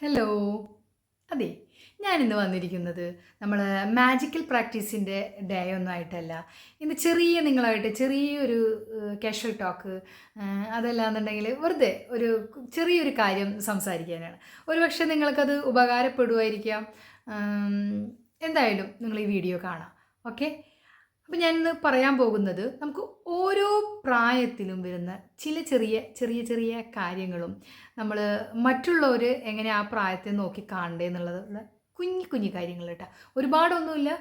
Hello അതെ ഞാനിന്ന് വന്നിരിക്കുന്നത് നമ്മൾ മാജിക്കൽ പ്രാക്ടീസിന്റെ ഡേ ഒന്നും ആയിട്ടല്ല ഇന്ന് ചെറിയ നിങ്ങളായിട്ട് ചെറിയൊരു കാഷ്വൽ ടോക്ക് അതല്ലാന്നുണ്ടെങ്കിൽ വെറുതെ ഒരു ചെറിയൊരു കാര്യം സംസാരിക്കാനാണ്. ഒരുപക്ഷെ നിങ്ങൾക്കത് ഉപകാരപ്പെടുമായിരിക്കാം എന്തായാലും നിങ്ങൾ ഈ വീഡിയോ കാണാം. ഓക്കെ? അപ്പം ഇന്ന് പറയാൻ പോകുന്നത് നമുക്ക് ഓരോ പ്രായത്തിലും വരുന്ന ചില ചെറിയ ചെറിയ ചെറിയ കാര്യങ്ങളും നമ്മൾ മറ്റുള്ളവർ എങ്ങനെ ആ പ്രായത്തെ നോക്കി കാണണ്ടേ എന്നുള്ളത് കുഞ്ഞു കുഞ്ഞു കാര്യങ്ങൾ കേട്ടോ. ഒരുപാടൊന്നുമില്ല.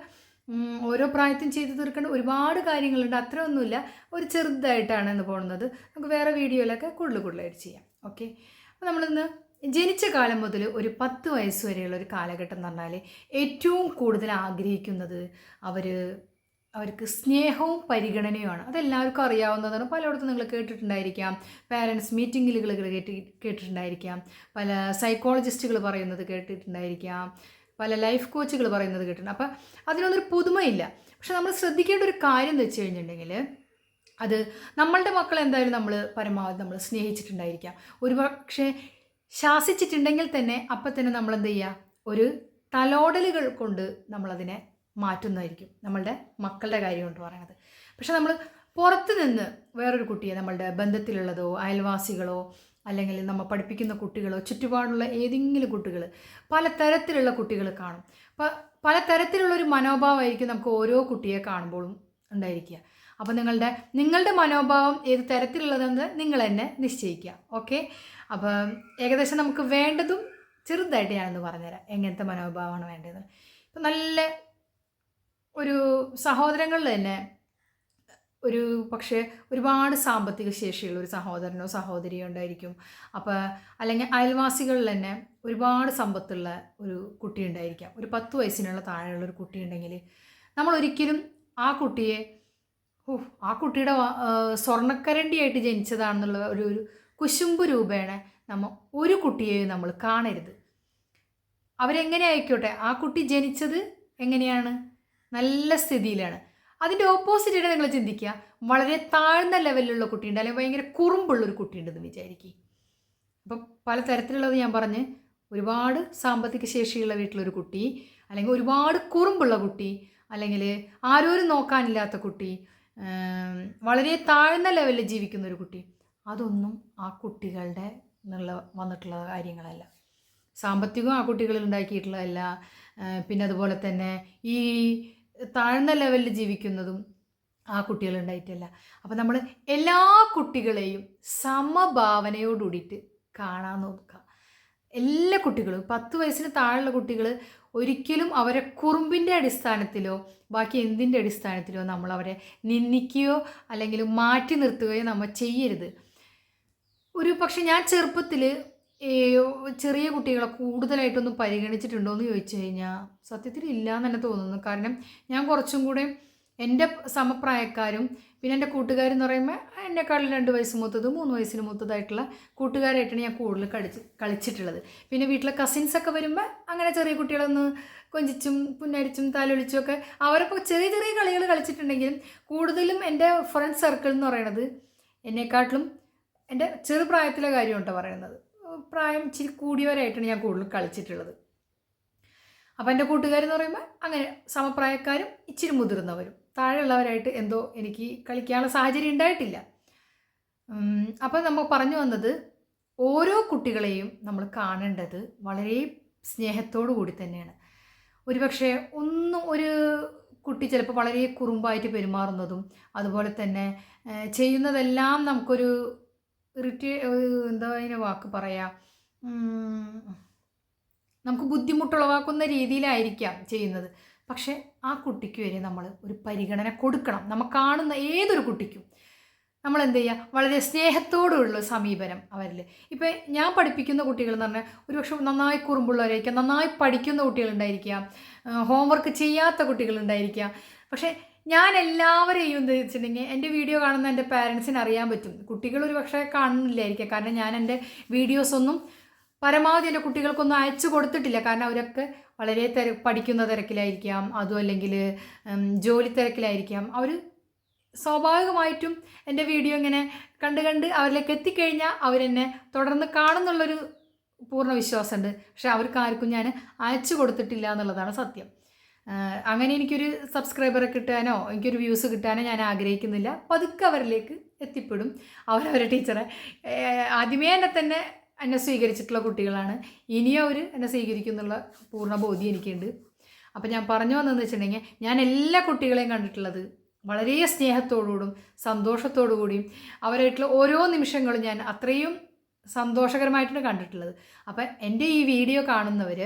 ഓരോ പ്രായത്തും ചെയ്തു തീർക്കേണ്ട ഒരുപാട് കാര്യങ്ങളുണ്ട്. അത്രയൊന്നുമില്ല. ഒരു ചെറുതായിട്ടാണ് ഇന്ന് പോകുന്നത് നമുക്ക് വേറെ വീഡിയോയിലൊക്കെ കൂടുതൽ കൂടുതലായിട്ട് ചെയ്യാം. ഓക്കെ? അപ്പോൾ നമ്മളിന്ന് ജനിച്ച കാലം മുതൽ ഒരു പത്ത് വയസ്സ് വരെയുള്ള ഒരു കാലഘട്ടം എന്ന് പറഞ്ഞാൽ ഏറ്റവും കൂടുതൽ ആഗ്രഹിക്കുന്നത് അവർ അവർക്ക് സ്നേഹവും പരിഗണനയുമാണ്. അതെല്ലാവർക്കും അറിയാവുന്നതാണ്. പലയിടത്തും നിങ്ങൾ കേട്ടിട്ടുണ്ടായിരിക്കാം. പാരൻസ് മീറ്റിങ്ങിലുകൾ കേട്ടി കേട്ടിട്ടുണ്ടായിരിക്കാം. പല സൈക്കോളജിസ്റ്റുകൾ പറയുന്നത് കേട്ടിട്ടുണ്ടായിരിക്കാം. പല ലൈഫ് കോച്ചുകൾ പറയുന്നത് കേട്ടിട്ടുണ്ട്. അപ്പം അതിനൊന്നൊരു പുതുമയില്ല. പക്ഷെ നമ്മൾ ശ്രദ്ധിക്കേണ്ട ഒരു കാര്യം എന്ന് വെച്ച് കഴിഞ്ഞിട്ടുണ്ടെങ്കിൽ അത് നമ്മളുടെ മക്കളെ എന്തായാലും നമ്മൾ പരമാവധി നമ്മൾ സ്നേഹിച്ചിട്ടുണ്ടായിരിക്കാം. ഒരു പക്ഷേ ശാസിച്ചിട്ടുണ്ടെങ്കിൽ തന്നെ അപ്പം തന്നെ നമ്മൾ എന്ത് ചെയ്യുക? ഒരു തലോടലുകൾ കൊണ്ട് നമ്മളതിനെ മാറ്റുന്നതായിരിക്കും നമ്മളുടെ മക്കളുടെ കാര്യം കൊണ്ട് പറയുന്നത്. പക്ഷെ നമ്മൾ പുറത്ത് നിന്ന് വേറൊരു കുട്ടിയെ നമ്മളുടെ ബന്ധത്തിലുള്ളതോ അയൽവാസികളോ അല്ലെങ്കിൽ നമ്മൾ പഠിപ്പിക്കുന്ന കുട്ടികളോ ചുറ്റുപാടുള്ള ഏതെങ്കിലും കുട്ടികൾ പലതരത്തിലുള്ള കുട്ടികൾ കാണും. അപ്പോൾ പലതരത്തിലുള്ള ഒരു മനോഭാവമായിരിക്കും നമുക്ക് ഓരോ കുട്ടിയെ കാണുമ്പോഴും ഉണ്ടായിരിക്കുക. അപ്പോൾ നിങ്ങളുടെ നിങ്ങളുടെ മനോഭാവം ഏത് തരത്തിലുള്ളതെന്ന് നിങ്ങൾ തന്നെ നിശ്ചയിക്കുക. ഓക്കെ? അപ്പോൾ ഏകദേശം നമുക്ക് വേണ്ടതും ചെറുതായിട്ട് ഞാനൊന്ന് പറഞ്ഞുതരാം. എങ്ങനത്തെ മനോഭാവമാണ് വേണ്ടത് ഇപ്പം നല്ല ഒരു സഹോദരങ്ങളിൽ തന്നെ ഒരു പക്ഷേ ഒരുപാട് സാമ്പത്തിക ശേഷിയുള്ള ഒരു സഹോദരനോ സഹോദരിയോ ഉണ്ടായിരിക്കും. അപ്പോൾ അല്ലെങ്കിൽ അയൽവാസികളിൽ തന്നെ ഒരുപാട് സമ്പത്തുള്ള ഒരു കുട്ടി ഉണ്ടായിരിക്കാം. ഒരു പത്ത് വയസ്സിനുള്ള താഴെയുള്ള ഒരു കുട്ടി ഉണ്ടെങ്കിൽ നമ്മൾ ഒരിക്കലും ആ കുട്ടിയെ ഓ ആ കുട്ടിയുടെ സ്വർണക്കരണ്ടിയായിട്ട് ജനിച്ചതാണെന്നുള്ള ഒരു ഒരു കുശുമ്പ് രൂപേണ നമ്മൾ ഒരു കുട്ടിയെയും നമ്മൾ കാണരുത്. അവരെങ്ങനെ ആയിക്കോട്ടെ? ആ കുട്ടി ജനിച്ചത് എങ്ങനെയാണ്? നല്ല സ്ഥിതിയിലാണ്. അതിന്റെ ഓപ്പോസിറ്റായിട്ട് നിങ്ങൾ ചിന്തിക്കുക. വളരെ താഴ്ന്ന ലെവലിലുള്ള കുട്ടിയുണ്ട്. അല്ലെങ്കിൽ ഭയങ്കര കുറുമ്പുള്ളൊരു കുട്ടിയുണ്ടെന്ന് വിചാരിക്കുക. അപ്പം പല തരത്തിലുള്ളത് ഞാൻ പറഞ്ഞ്. ഒരുപാട് സാമ്പത്തിക ശേഷിയുള്ള വീട്ടിലൊരു കുട്ടി അല്ലെങ്കിൽ ഒരുപാട് കുറുമ്പുള്ള കുട്ടി അല്ലെങ്കിൽ ആരോരും നോക്കാനില്ലാത്ത കുട്ടി വളരെ താഴ്ന്ന ലെവലിൽ ജീവിക്കുന്ന ഒരു കുട്ടി. അതൊന്നും ആ കുട്ടികളുടെ എന്നുള്ള വന്നിട്ടുള്ള കാര്യങ്ങളല്ല. സാമ്പത്തികം ആ കുട്ടികളിൽ ഉണ്ടാക്കിയിട്ടുള്ളതല്ല. പിന്നെ അതുപോലെ തന്നെ ഈ താഴ്ന്ന ലെവലിൽ ജീവിക്കുന്നതും ആ കുട്ടികൾ ഉണ്ടായിട്ടില്ല. അപ്പോൾ നമ്മൾ എല്ലാ കുട്ടികളെയും സമഭാവനയോടുകൂടിയിട്ട് കാണാൻ നോക്കുക. എല്ലാ കുട്ടികളും പത്ത് വയസ്സിന് താഴെയുള്ള കുട്ടികൾ ഒരിക്കലും അവരെ കുറുമ്പിന്റെ അടിസ്ഥാനത്തിലോ ബാക്കി എന്തിന്റെ അടിസ്ഥാനത്തിലോ നമ്മൾ അവരെ നിന്ദിക്കുകയോ അല്ലെങ്കിൽ മാറ്റി നിർത്തുകയോ നമ്മൾ ചെയ്യരുത്. ഒരു പക്ഷെ ഞാൻ ചെറുപ്പത്തിൽ ചെറിയ കുട്ടികളെ കൂടുതലായിട്ടൊന്നും പരിഗണിച്ചിട്ടുണ്ടോ എന്ന് ചോദിച്ചു കഴിഞ്ഞാൽ സത്യത്തിൽ ഇല്ല എന്ന് തന്നെ തോന്നുന്നു. കാരണം ഞാൻ കുറച്ചും കൂടെ എന്റെ സമപ്രായക്കാരും പിന്നെ എന്റെ കൂട്ടുകാരെന്ന് പറയുമ്പോൾ എന്നെക്കാളും രണ്ട് വയസ്സ് മൂത്തത് മൂന്ന് വയസ്സിന് മൂത്തതായിട്ടുള്ള കൂട്ടുകാരായിട്ടാണ് ഞാൻ കൂടുതൽ കളിച്ച് കളിച്ചിട്ടുള്ളത്. പിന്നെ വീട്ടിലെ കസിൻസ് ഒക്കെ വരുമ്പോൾ അങ്ങനെ ചെറിയ കുട്ടികളൊന്ന് കൊഞ്ചിച്ചും പുന്നടിച്ചും തലൊളിച്ചും ഒക്കെ അവരപ്പോൾ ചെറിയ ചെറിയ കളികൾ കളിച്ചിട്ടുണ്ടെങ്കിലും കൂടുതലും എന്റെ ഫ്രണ്ട് സർക്കിൾ എന്ന് പറയുന്നത് എന്നെക്കാട്ടിലും എന്റെ ചെറുപ്രായത്തിലെ കാര്യമാണ് പറയുന്നത്. പ്രായം ഇച്ചിരി കൂടിയവരായിട്ടാണ് ഞാൻ കൂടുതൽ കളിച്ചിട്ടുള്ളത്. അപ്പോൾ എന്റെ കൂട്ടുകാരെന്ന് പറയുമ്പോൾ അങ്ങനെ സമപ്രായക്കാരും ഇച്ചിരി മുതിർന്നവരും. താഴെയുള്ളവരായിട്ട് എന്തോ എനിക്ക് കളിക്കാനുള്ള സാഹചര്യം ഉണ്ടായിട്ടില്ല. അപ്പോൾ നമ്മൾ പറഞ്ഞു വന്നത് ഓരോ കുട്ടികളെയും നമ്മൾ കാണേണ്ടത് വളരെ സ്നേഹത്തോടു കൂടി തന്നെയാണ്. ഒരുപക്ഷെ ഒന്നും ഒരു കുട്ടി ചിലപ്പോൾ വളരെ കുറുമ്പായിട്ട് പെരുമാറുന്നതും അതുപോലെ തന്നെ ചെയ്യുന്നതെല്ലാം നമുക്കൊരു ഇറിറ്റേ എന്താ അതിന് വാക്ക് പറയാ? നമുക്ക് ബുദ്ധിമുട്ടുളവാക്കുന്ന രീതിയിലായിരിക്കാം ചെയ്യുന്നത്. പക്ഷേ ആ കുട്ടിക്ക് വരെ നമ്മൾ ഒരു പരിഗണന കൊടുക്കണം. നമ്മൾ കാണുന്ന ഏതൊരു കുട്ടിക്കും. നമ്മൾ എന്ത് ചെയ്യുക വളരെ സ്നേഹത്തോടുള്ള സമീപനം അവരിൽ ഇപ്പം ഞാൻ പഠിപ്പിക്കുന്ന കുട്ടികൾ എന്ന് പറഞ്ഞാൽ ഒരുപക്ഷെ നന്നായി കുറുമ്പുള്ളവരായിരിക്കാം നന്നായി പഠിക്കുന്ന കുട്ടികളുണ്ടായിരിക്കാം ഹോംവർക്ക് ചെയ്യാത്ത കുട്ടികളുണ്ടായിരിക്കാം. പക്ഷേ ഞാൻ എല്ലാവരെയും എന്താ വെച്ചിട്ടുണ്ടെങ്കിൽ എന്റെ വീഡിയോ കാണുന്ന എന്റെ പാരൻസിന് അറിയാൻ പറ്റും. കുട്ടികൾ ഒരു പക്ഷേ കാണുന്നില്ലായിരിക്കാം. കാരണം ഞാൻ എന്റെ വീഡിയോസൊന്നും പരമാവധി എന്റെ കുട്ടികൾക്കൊന്നും അയച്ചു കൊടുത്തിട്ടില്ല. കാരണം അവരൊക്കെ വളരെ തിര പഠിക്കുന്ന തിരക്കിലായിരിക്കാം. അതും അല്ലെങ്കിൽ ജോലി തിരക്കിലായിരിക്കാം. അവർ സ്വാഭാവികമായിട്ടും എന്റെ വീഡിയോ ഇങ്ങനെ കണ്ട് കണ്ട് അവരിലേക്ക് എത്തിക്കഴിഞ്ഞാൽ അവരെന്നെ തുടർന്ന് കാണുന്നുള്ളൊരു പൂർണ വിശ്വാസമുണ്ട്. പക്ഷെ അവർക്ക് ആർക്കും ഞാൻ അയച്ചു കൊടുത്തിട്ടില്ല എന്നുള്ളതാണ് സത്യം. അങ്ങനെ എനിക്കൊരു സബ്സ്ക്രൈബറെ കിട്ടാനോ എനിക്കൊരു വ്യൂസ് കിട്ടാനോ ഞാൻ ആഗ്രഹിക്കുന്നില്ല. പതുക്കെ അവരിലേക്ക് എത്തിപ്പെടും. അവരവരെ ടീച്ചറെ ആദ്യമേ എന്നെ തന്നെ എന്നെ സ്വീകരിച്ചിട്ടുള്ള കുട്ടികളാണ്. ഇനിയും അവർ എന്നെ സ്വീകരിക്കുന്നുള്ള പൂർണ ബോധ്യം എനിക്കുണ്ട്. അപ്പോൾ ഞാൻ പറഞ്ഞു വന്നതെന്ന് വെച്ചിട്ടുണ്ടെങ്കിൽ ഞാൻ എല്ലാ കുട്ടികളെയും കണ്ടിട്ടുള്ളത് വളരെ സ്നേഹത്തോടുകൂടും സന്തോഷത്തോടു കൂടിയും അവരായിട്ടുള്ള ഓരോ നിമിഷങ്ങളും ഞാൻ അത്രയും സന്തോഷകരമായിട്ടാണ് കണ്ടിട്ടുള്ളത്. അപ്പം എന്റെ ഈ വീഡിയോ കാണുന്നവർ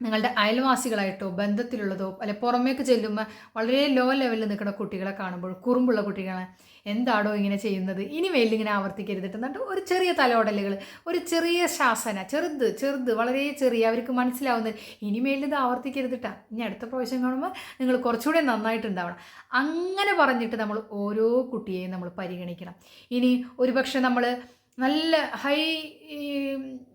നിങ്ങളുടെ അയൽവാസികളായിട്ടോ ബന്ധത്തിലുള്ളതോ അല്ലെ പുറമേക്ക് ചെല്ലുമ്പോൾ വളരെ ലോ ലെവലിൽ നിൽക്കുന്ന കുട്ടികളെ കാണുമ്പോൾ കുറുമ്പുള്ള കുട്ടികളെ എന്താടോ ഇങ്ങനെ ചെയ്യുന്നത്? ഇനി മേലിൽ ഇങ്ങനെ ആവർത്തിക്കരുതിട്ട് എന്നിട്ട് ഒരു ചെറിയ തലോടലുകൾ ഒരു ചെറിയ ശാസന ചെറുത് ചെറുത് വളരെ ചെറിയ അവർക്ക് മനസ്സിലാവുന്നത് ഇനി മേലിൽ ഇത് ആവർത്തിക്കരുതിട്ടാ ഇനി അടുത്ത പ്രാവശ്യം കാണുമ്പോൾ നിങ്ങൾ കുറച്ചുകൂടെ നന്നായിട്ടുണ്ടാവണം. അങ്ങനെ പറഞ്ഞിട്ട് നമ്മൾ ഓരോ കുട്ടിയെയും നമ്മൾ പരിഗണിക്കണം. ഇനി ഒരുപക്ഷെ നമ്മൾ നല്ല ഹൈ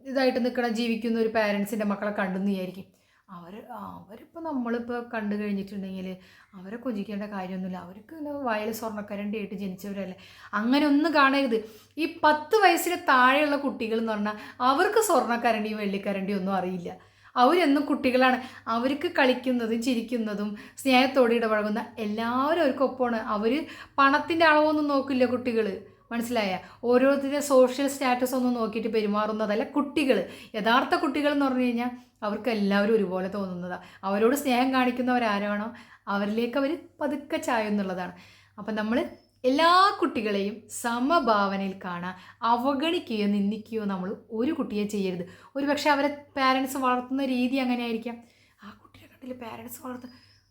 ഇതായിട്ട് നിൽക്കണ ജീവിക്കുന്ന ഒരു പാരൻസിന്റെ മക്കളെ കണ്ടെന്ന് വിചാരിക്കും. അവർ അവരിപ്പോൾ നമ്മളിപ്പോൾ കണ്ടു കഴിഞ്ഞിട്ടുണ്ടെങ്കിൽ അവരെ കൊഞ്ചിക്കേണ്ട കാര്യമൊന്നുമില്ല. അവർക്ക് വയൽ സ്വർണക്കരണ്ടിയായിട്ട് ജനിച്ചവരല്ലേ. അങ്ങനെ ഒന്നും കാണരുത്. ഈ പത്ത് വയസ്സിന് താഴെയുള്ള കുട്ടികൾ എന്ന് പറഞ്ഞാൽ അവർക്ക് സ്വർണക്കരണ്ടിയും വെള്ളിക്കരണ്ടിയും ഒന്നും അറിയില്ല. അവരെന്നും കുട്ടികളാണ്. അവർക്ക് കളിക്കുന്നതും ചിരിക്കുന്നതും സ്നേഹത്തോടെ ഇടപഴകുന്ന എല്ലാവരും അവർക്കൊപ്പമാണ്. അവർ പണത്തിന്റെ അളവൊന്നും നോക്കില്ല കുട്ടികൾ മനസ്സിലായ? ഓരോരുത്തരുടെ സോഷ്യൽ സ്റ്റാറ്റസ് ഒന്നും നോക്കിയിട്ട് പെരുമാറുന്നതല്ല കുട്ടികൾ. യഥാർത്ഥ കുട്ടികൾ എന്ന് പറഞ്ഞു കഴിഞ്ഞാൽ അവർക്ക് എല്ലാവരും ഒരുപോലെ തോന്നുന്നതാണ് അവരോട് സ്നേഹം കാണിക്കുന്നവരാരാണോ? അവരിലേക്ക് അവർ പതുക്കെ ചായുന്നുള്ളതാണ് അപ്പം നമ്മൾ എല്ലാ കുട്ടികളെയും സമഭാവനയിൽ കാണാൻ അവഗണിക്കുകയോ നിന്ദിക്കുകയോ നമ്മൾ ഒരു കുട്ടിയെ ചെയ്യരുത്. ഒരു പക്ഷേ അവരെ പാരൻസ് വളർത്തുന്ന രീതി അങ്ങനെ ആയിരിക്കാം ആ കുട്ടിയെ കണ്ടില്ല? പാരൻസ് വളർത്ത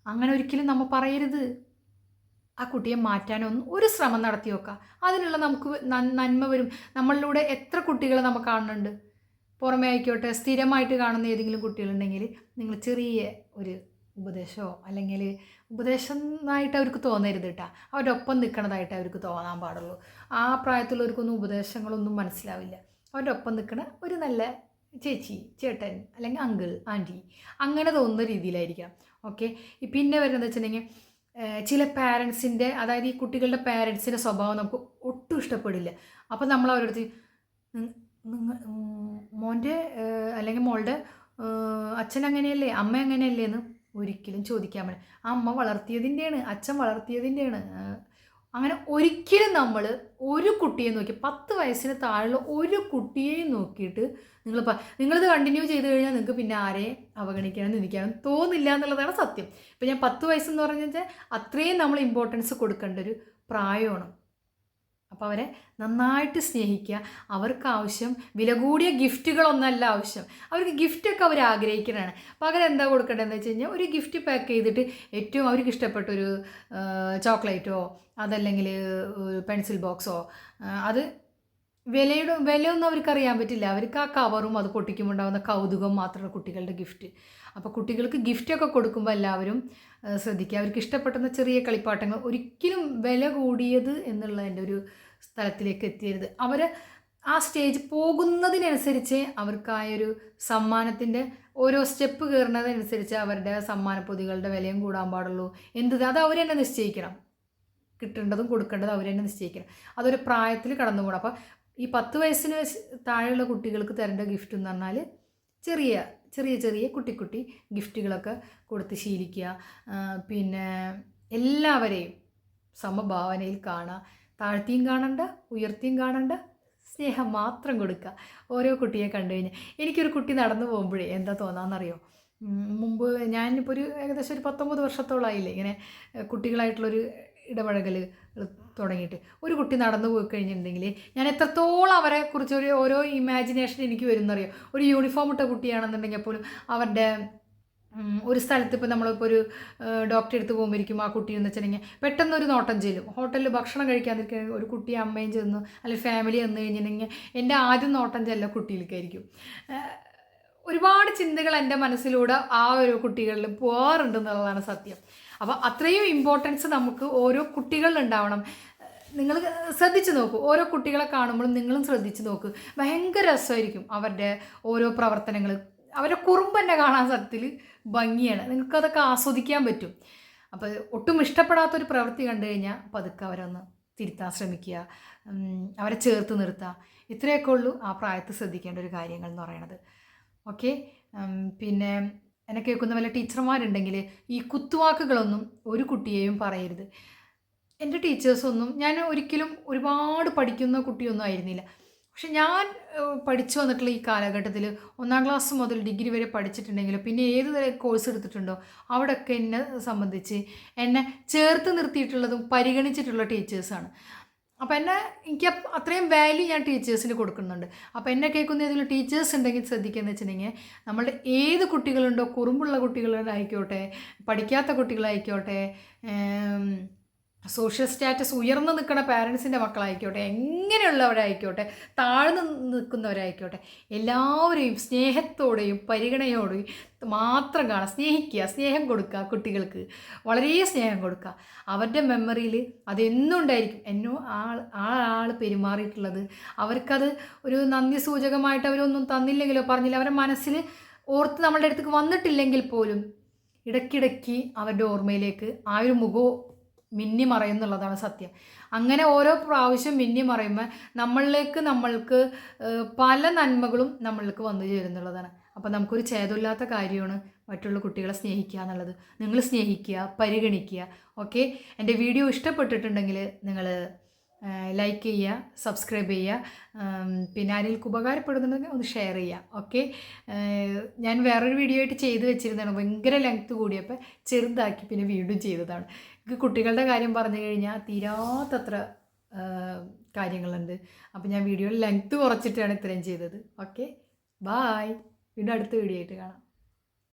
അങ്ങനെ ഒരിക്കലും നമ്മൾ പറയരുത്. ആ കുട്ടിയെ മാറ്റാനൊന്നും ഒരു ശ്രമം നടത്തി നോക്കുക അതിനുള്ള നമുക്ക് നന്മ വരും. നമ്മളിലൂടെ എത്ര കുട്ടികളെ നമുക്ക് കാണുന്നുണ്ട്? പുറമേ ആയിക്കോട്ടെ സ്ഥിരമായിട്ട് കാണുന്ന ഏതെങ്കിലും കുട്ടികളുണ്ടെങ്കിൽ നിങ്ങൾ ചെറിയ ഒരു ഉപദേശമോ അല്ലെങ്കിൽ ഉപദേശമായിട്ട് അവർക്ക് തോന്നരുത് കേട്ടോ. അവരുടെ ഒപ്പം നിൽക്കണതായിട്ട് അവർക്ക് തോന്നാൻ പാടുള്ളൂ. ആ പ്രായത്തിലുള്ളവർക്കൊന്നും ഉപദേശങ്ങളൊന്നും മനസ്സിലാവില്ല. അവരുടെ ഒപ്പം നിൽക്കണ ഒരു നല്ല ചേച്ചി ചേട്ടൻ അല്ലെങ്കിൽ അങ്കിൾ ആന്റി അങ്ങനെ തോന്നുന്ന രീതിയിലായിരിക്കാം. ഓക്കെ? പിന്നെ വരുന്നത് വെച്ചിട്ടുണ്ടെങ്കിൽ ചില പാരൻസിന്റെ അതായത് ഈ കുട്ടികളുടെ പാരൻസിന്റെ സ്വഭാവം നമുക്ക് ഒട്ടും ഇഷ്ടപ്പെടില്ല. അപ്പം നമ്മൾ അവരടുത്ത് മോന്റെ അല്ലെങ്കിൽ മോളുടെ അച്ഛൻ അങ്ങനെയല്ലേ അമ്മ അങ്ങനെയല്ലേ എന്ന് ഒരിക്കലും ചോദിക്കാൻ പറ്റില്ല ആ അമ്മ വളർത്തിയതിന്റെയാണ് അച്ഛൻ വളർത്തിയതിന്റെയാണ് അങ്ങനെ ഒരിക്കലും നമ്മൾ ഒരു കുട്ടിയെ നോക്കി പത്ത് വയസ്സിന് താഴെയുള്ള ഒരു കുട്ടിയെയും നോക്കിയിട്ട് നിങ്ങൾ നിങ്ങളിത് കണ്ടിന്യൂ ചെയ്ത് കഴിഞ്ഞാൽ നിങ്ങൾക്ക് പിന്നെ ആരെയും അവഗണിക്കാനും നിന്ദിക്കാനും തോന്നില്ല എന്നുള്ളതാണ് സത്യം. ഇപ്പം ഞാൻ പത്ത് വയസ്സെന്ന് പറഞ്ഞു വെച്ചാൽ അത്രയും നമ്മൾ ഇമ്പോർട്ടൻസ് കൊടുക്കേണ്ട ഒരു പ്രായമാണ്. അപ്പോൾ അവരെ നന്നായിട്ട് സ്നേഹിക്കുക. അവർക്ക് ആവശ്യം വില കൂടിയ ഗിഫ്റ്റുകളൊന്നല്ല ആവശ്യം. അവർക്ക് ഗിഫ്റ്റൊക്കെ അവർ ആഗ്രഹിക്കുന്നതാണ്. പകരം എന്താ കൊടുക്കേണ്ടതെന്ന് വെച്ച് കഴിഞ്ഞാൽ ഒരു ഗിഫ്റ്റ് പാക്ക് ചെയ്തിട്ട് ഏറ്റവും അവർക്ക് ഇഷ്ടപ്പെട്ട ഒരു ചോക്ലേറ്റോ അതല്ലെങ്കിൽ പെൻസിൽ ബോക്സോ അത് വിലയുടെ വിലയൊന്നും അവർക്ക് അറിയാൻ പറ്റില്ല. അവർക്ക് ആ കവറും അത് പൊട്ടിക്കുമ്പോൾ ഉണ്ടാകുന്ന കൗതുകം മാത്രമാണ് കുട്ടികളുടെ ഗിഫ്റ്റ് അപ്പോൾ കുട്ടികൾക്ക് ഗിഫ്റ്റൊക്കെ കൊടുക്കുമ്പോൾ എല്ലാവരും ശ്രദ്ധിക്കുക. അവർക്ക് ഇഷ്ടപ്പെടുന്ന ചെറിയ കളിപ്പാട്ടങ്ങൾ ഒരിക്കലും വില കൂടിയത് എന്നുള്ളതിന്റെ ഒരു സ്ഥലത്തിലേക്ക് എത്തിയരുത്. അവർ ആ സ്റ്റേജ് പോകുന്നതിനനുസരിച്ച് അവർക്കായൊരു സമ്മാനത്തിന്റെ ഓരോ സ്റ്റെപ്പ് കയറുന്നതനുസരിച്ച് അവരുടെ സമ്മാന പൊതികളുടെ വിലയും കൂടാൻ പാടുള്ളൂ. എന്ത് അത് അവർ തന്നെ നിശ്ചയിക്കണം. കിട്ടേണ്ടതും കൊടുക്കേണ്ടതും അവർ തന്നെ നിശ്ചയിക്കണം. അതൊരു പ്രായത്തിൽ കടന്നുകൂടാം അപ്പോൾ ഈ പത്ത് വയസ്സിന് താഴെയുള്ള കുട്ടികൾക്ക് തരേണ്ട ഗിഫ്റ്റ് എന്ന് പറഞ്ഞാൽ ചെറിയ ചെറിയ ചെറിയ കുട്ടി കുട്ടി ഗിഫ്റ്റുകളൊക്കെ കൊടുത്ത് ശീലിക്കുക. പിന്നെ എല്ലാവരെയും സമഭാവനയിൽ കാണുക. താഴ്ത്തിയും കാണണ്ട ഉയർത്തിയും കാണണ്ട സ്നേഹം മാത്രം കൊടുക്കുക. ഓരോ കുട്ടിയെ കണ്ടു കഴിഞ്ഞാൽ. എനിക്കൊരു കുട്ടി നടന്നു പോകുമ്പോഴേ എന്താ തോന്നാന്നറിയോ? മുമ്പ് ഞാനിപ്പോൾ ഒരു ഏകദേശം ഒരു പത്തൊമ്പത് വർഷത്തോളമായില്ലേ ഇങ്ങനെ കുട്ടികളായിട്ടുള്ളൊരു ഇടപഴകൽ തുടങ്ങിയിട്ട്. ഒരു കുട്ടി നടന്നു പോയി കഴിഞ്ഞിട്ടുണ്ടെങ്കിൽ ഞാൻ എത്രത്തോളം അവരെ കുറിച്ച് ഒരു ഓരോ ഇമാജിനേഷൻ എനിക്ക് വരുന്നറിയോ? ഒരു യൂണിഫോം ഇട്ട കുട്ടിയാണെന്നുണ്ടെങ്കിൽ പോലും അവരുടെ ഒരു സ്ഥലത്ത് ഇപ്പോൾ നമ്മളിപ്പോൾ ഒരു ഡോക്ടറെ അടുത്ത് പോകുമ്പോഴേക്കും ആ കുട്ടി എന്ന് വെച്ചിട്ടുണ്ടെങ്കിൽ പെട്ടെന്ന് ഒരു നോട്ടം ചെല്ലും. ഹോട്ടലിൽ ഭക്ഷണം കഴിക്കാതിരിക്കുക ഒരു കുട്ടി അമ്മയും ചെന്ന് അല്ലെങ്കിൽ ഫാമിലി വന്നു കഴിഞ്ഞിട്ടുണ്ടെങ്കിൽ എന്റെ ആദ്യം നോട്ടം ചെല്ല കുട്ടിയിലേക്കായിരിക്കും. ഒരുപാട് ചിന്തകൾ എന്റെ മനസ്സിലൂടെ ആ ഒരു കുട്ടികളിൽ പോകാറുണ്ട് എന്നുള്ളതാണ് സത്യം. അപ്പോൾ അത്രയും ഇമ്പോർട്ടൻസ് നമുക്ക് ഓരോ കുട്ടികളിൽ ഉണ്ടാവണം. നിങ്ങൾ ശ്രദ്ധിച്ചു നോക്കൂ. ഓരോ കുട്ടികളെ കാണുമ്പോഴും നിങ്ങളും ശ്രദ്ധിച്ചു നോക്കൂ. ഭയങ്കര രസമായിരിക്കും അവരുടെ ഓരോ പ്രവർത്തനങ്ങൾ. അവരുടെ കുറുമ്പ് തന്നെ കാണാൻ സത്യത്തിൽ ഭംഗിയാണ്. നിങ്ങൾക്കതൊക്കെ ആസ്വദിക്കാൻ പറ്റും. അപ്പോൾ ഒട്ടും ഇഷ്ടപ്പെടാത്തൊരു പ്രവൃത്തി കണ്ടു കഴിഞ്ഞാൽ പതുക്കെ അവരൊന്ന് തിരുത്താൻ ശ്രമിക്കുക. അവരെ ചേർത്ത് നിർത്തുക. ഇത്രയൊക്കെ ഉള്ളൂ ആ പ്രായത്തിൽ ശ്രദ്ധിക്കേണ്ട ഒരു കാര്യങ്ങൾ എന്ന് പറയുന്നത്. ഓക്കെ? പിന്നെ എന്നെ കേൾക്കുന്ന വല്ല ടീച്ചർമാരുണ്ടെങ്കിൽ ഈ കുത്തുവാക്കുകളൊന്നും ഒരു കുട്ടിയെയും പറയരുത്. എന്റെ ടീച്ചേഴ്സൊന്നും ഞാൻ ഒരിക്കലും ഒരുപാട് പഠിക്കുന്ന കുട്ടിയൊന്നും ആയിരുന്നില്ല. പക്ഷെ ഞാൻ പഠിച്ചു വന്നിട്ടുള്ള ഈ കാലഘട്ടത്തിൽ ഒന്നാം ക്ലാസ് മുതൽ ഡിഗ്രി വരെ പഠിച്ചിട്ടുണ്ടെങ്കിൽ പിന്നെ ഏത് കോഴ്സ് എടുത്തിട്ടുണ്ടോ അവിടെയൊക്കെ എന്നെ സംബന്ധിച്ച് എന്നെ ചേർത്ത് നിർത്തിയിട്ടുള്ളതും പരിഗണിച്ചിട്ടുള്ള ടീച്ചേഴ്സാണ്. അപ്പോൾ എന്നെ എനിക്ക് അത്രയും വാല്യൂ ഞാൻ ടീച്ചേഴ്സിന് കൊടുക്കുന്നുണ്ട്. അപ്പോൾ എന്നെ കേൾക്കുന്ന ഏതെങ്കിലും ടീച്ചേഴ്സ് ഉണ്ടെങ്കിൽ ശ്രദ്ധിക്കുകയെന്ന് വെച്ചിട്ടുണ്ടെങ്കിൽ നമ്മളുടെ ഏത് കുട്ടികളുണ്ടോ കുറുമ്പുള്ള കുട്ടികളായിക്കോട്ടെ പഠിക്കാത്ത കുട്ടികളായിക്കോട്ടെ സോഷ്യൽ സ്റ്റാറ്റസ് ഉയർന്നു നിൽക്കുന്ന പാരൻസിന്റെ മക്കളായിക്കോട്ടെ എങ്ങനെയുള്ളവരായിക്കോട്ടെ താഴ്ന്നു നിൽക്കുന്നവരായിക്കോട്ടെ എല്ലാവരെയും സ്നേഹത്തോടെയും പരിഗണനയോടെയും മാത്രം കാണാം സ്നേഹിക്കുക സ്നേഹം കൊടുക്കുക കുട്ടികൾക്ക് വളരെ സ്നേഹം കൊടുക്കുക. അവരുടെ മെമ്മറിയിൽ അതെന്നും ഉണ്ടായിരിക്കും എന്നോ ആൾ ആ ആൾ പെരുമാറിയിട്ടുള്ളത്. അവർക്കത് ഒരു നന്ദി സൂചകമായിട്ട് അവരൊന്നും തന്നില്ലെങ്കിലോ പറഞ്ഞില്ല. അവരുടെ മനസ്സിൽ ഓർത്ത് നമ്മളുടെ അടുത്തേക്ക് വന്നിട്ടില്ലെങ്കിൽ പോലും ഇടയ്ക്കിടയ്ക്ക് അവരുടെ ഓർമ്മയിലേക്ക് ആ ഒരു മുഖവും മിന്നി മറയുന്നുള്ളതാണ് സത്യം. അങ്ങനെ ഓരോ പ്രാവശ്യം മിന്നി മറയുമ്പോൾ നമ്മളിലേക്ക് നമ്മൾക്ക് പല നന്മകളും നമ്മൾക്ക് വന്നു ചേരുന്നുള്ളതാണ്. അപ്പോൾ നമുക്കൊരു ഛേദമില്ലാത്ത കാര്യമാണ് മറ്റുള്ള കുട്ടികളെ സ്നേഹിക്കുക എന്നുള്ളത്. നിങ്ങൾ സ്നേഹിക്കുക പരിഗണിക്കുക. ഓക്കെ? എന്റെ വീഡിയോ ഇഷ്ടപ്പെട്ടിട്ടുണ്ടെങ്കിൽ നിങ്ങൾ ലൈക്ക് ചെയ്യുക സബ്സ്ക്രൈബ് ചെയ്യുക. പിന്നെ ആരെങ്കിലും ഉപകാരപ്പെടുന്നുണ്ടെങ്കിൽ ഒന്ന് ഷെയർ ചെയ്യുക. ഓക്കെ ഞാൻ വേറൊരു വീഡിയോ ആയിട്ട് ചെയ്ത് വെച്ചിരുന്നതാണ്. ഭയങ്കര ലെങ്ത്ത് കൂടിയപ്പോൾ ചെറുതാക്കി പിന്നെ വീണ്ടും ചെയ്തതാണ്. എനിക്ക് കുട്ടികളുടെ കാര്യം പറഞ്ഞു കഴിഞ്ഞാൽ തീരാത്തത്ര കാര്യങ്ങളുണ്ട്. അപ്പോൾ ഞാൻ വീഡിയോയിൽ ലെങ്ത്ത് കുറച്ചിട്ടാണ് ഇത്രയും ചെയ്തത്. ഓക്കെ ബായ് വീണ്ടും അടുത്ത വീഡിയോ ആയിട്ട് കാണാം.